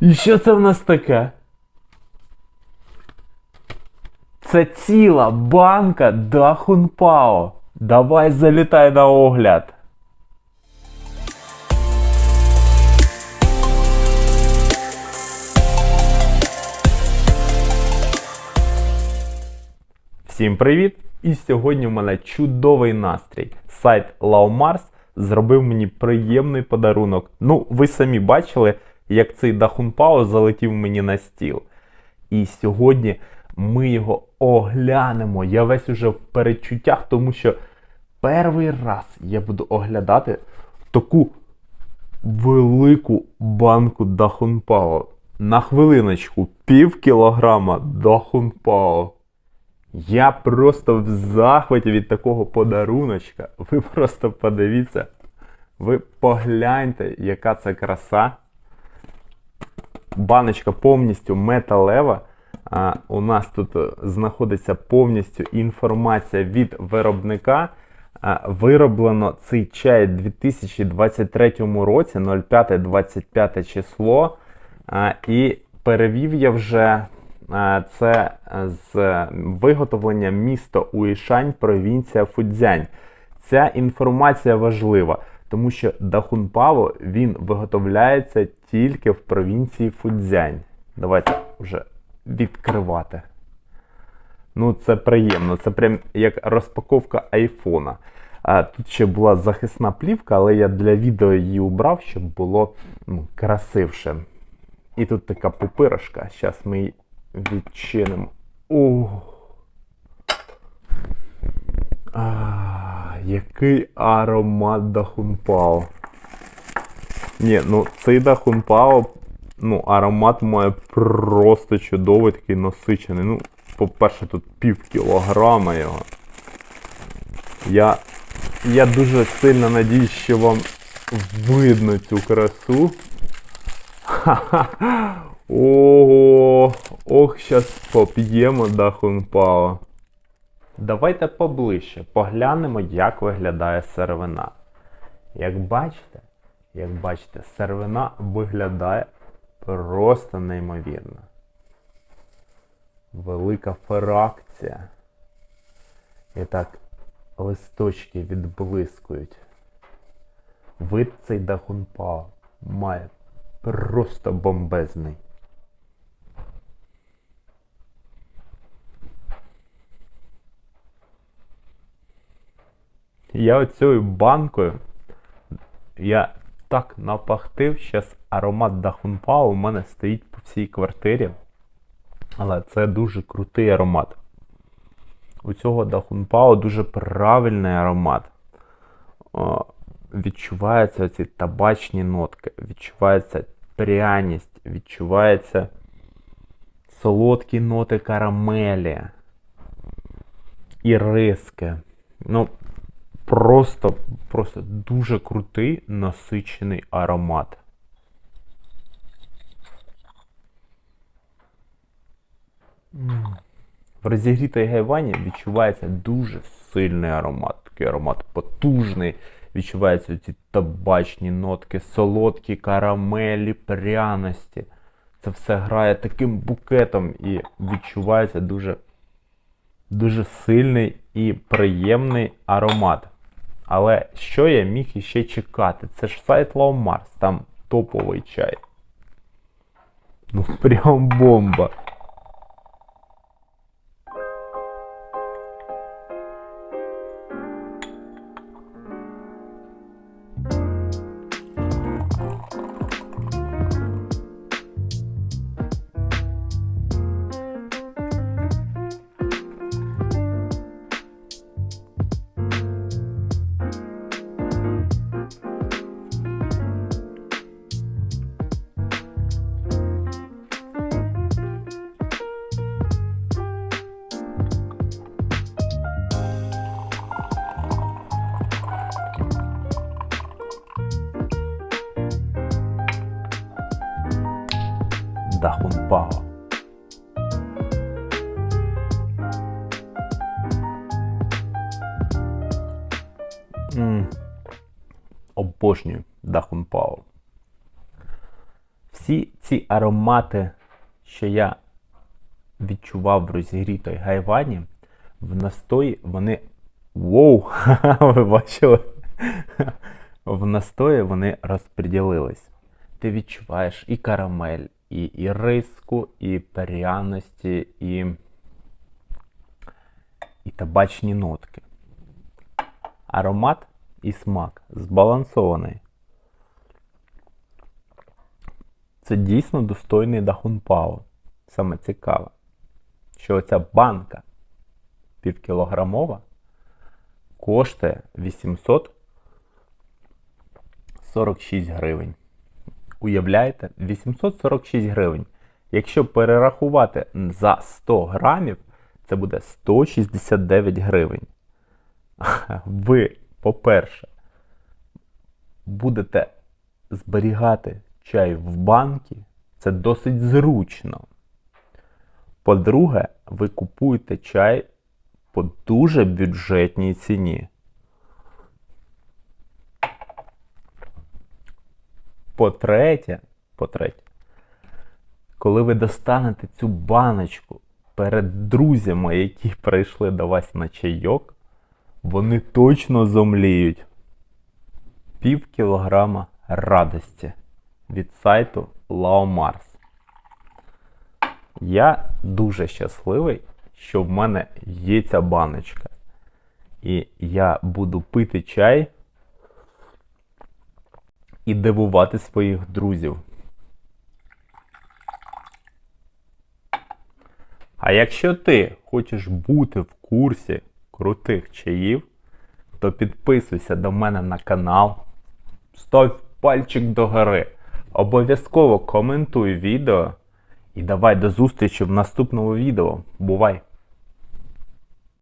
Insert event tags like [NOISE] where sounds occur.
І що це в нас таке? Це ціла банка Дахунпао. Давай залітай на огляд. Всім привіт! І сьогодні в мене чудовий настрій. Сайт Laomars зробив мені приємний подарунок. Ну, ви самі бачили, як цей Дахунпао залетів мені на стіл. І сьогодні ми його оглянемо. Я весь уже в передчуттях, тому що перший раз я буду оглядати таку велику банку Дахунпао. На хвилиночку, пів кілограма Дахунпао. Я просто в захваті від такого подаруночка. Ви просто подивіться. Ви погляньте, яка це краса. Баночка повністю металева. А, у нас тут е, знаходиться повністю інформація від виробника. Вироблено цей чай у 2023 році, 05-25 число. І перевів я вже це з виготовлення міста Уішань, провінція Фудзянь. Ця інформація важлива, тому що Дахунпао він виготовляється тільки в провінції Фудзянь. Давайте вже відкривати. Ну, це приємно. Це прям як розпаковка айфона. Тут ще була захисна плівка, але я для відео її убрав, щоб було ну, красивше. І тут така пупиришка. Зараз ми її відчинимо. О! А, який аромат Дахунпао. Ні, ну цей Дахунпао, ну, аромат має просто чудовий, такий насичений. Ну, по-перше, тут пів кілограма його. Я, я дуже сильно надіюсь, що вам видно цю красу. Ха-ха. Ого, ох, щас поп'ємо Дахунпао. Давайте поближче поглянемо, як виглядає сервина. Як бачите, як бачите, сервина виглядає просто неймовірно. Велика фракція. І так листочки відблискують. Вид цей Дахунпао має просто бомбезний. Я оцею банкою я так напахтив, зараз аромат Дахунпао у мене стоїть по всій квартирі. Але це дуже крутий аромат. У цього Дахунпао дуже правильний аромат. О, відчуваються ці табачні нотки, відчувається пряність, відчувається солодкі ноти карамелі і риски. Ну, просто, просто дуже крутий насичений аромат. В розігрітій гайвані відчувається дуже сильний аромат. Такий аромат потужний. Відчуваються ці табачні нотки, солодкі карамелі, пряності. Це все грає таким букетом і відчувається дуже, дуже сильний і приємний аромат. Але що я міг іще чекати? Це ж сайт Лаумарс, там топовий чай. Ну [LAUGHS] прям бомба. Дахунпао. Обожнюю Дахунпао. Всі ці аромати, що я відчував в розігрітої гайвані, в настої вони. Воу! [LAUGHS] Ви бачили? В настої вони розподілились. Ти відчуваєш і карамель, і, і риску, і пряності, і, і табачні нотки. Аромат і смак збалансований. Це дійсно достойний дахунпао. Саме цікаве, що оця банка півкілограмова коштує 846 гривень. Уявляєте? 846 гривень. Якщо перерахувати за 100 грамів, це буде 169 гривень. [LAUGHS] Ви, по-перше, будете зберігати чай в банки, це досить зручно. По-друге, ви купуєте чай по дуже бюджетній ціні. По-третє, по-третє, коли ви достанете цю баночку перед друзями, які прийшли до вас на чайок, вони точно зомліють. Пів кілограма радості від сайту Laomars. Я дуже щасливий, що в мене є ця баночка. І я буду пити чай і дивувати своїх друзів. А якщо ти хочеш бути в курсі крутих чаїв, то підписуйся до мене на канал, став пальчик догори, обов'язково коментуй відео і давай до зустрічі в наступному відео. Бувай!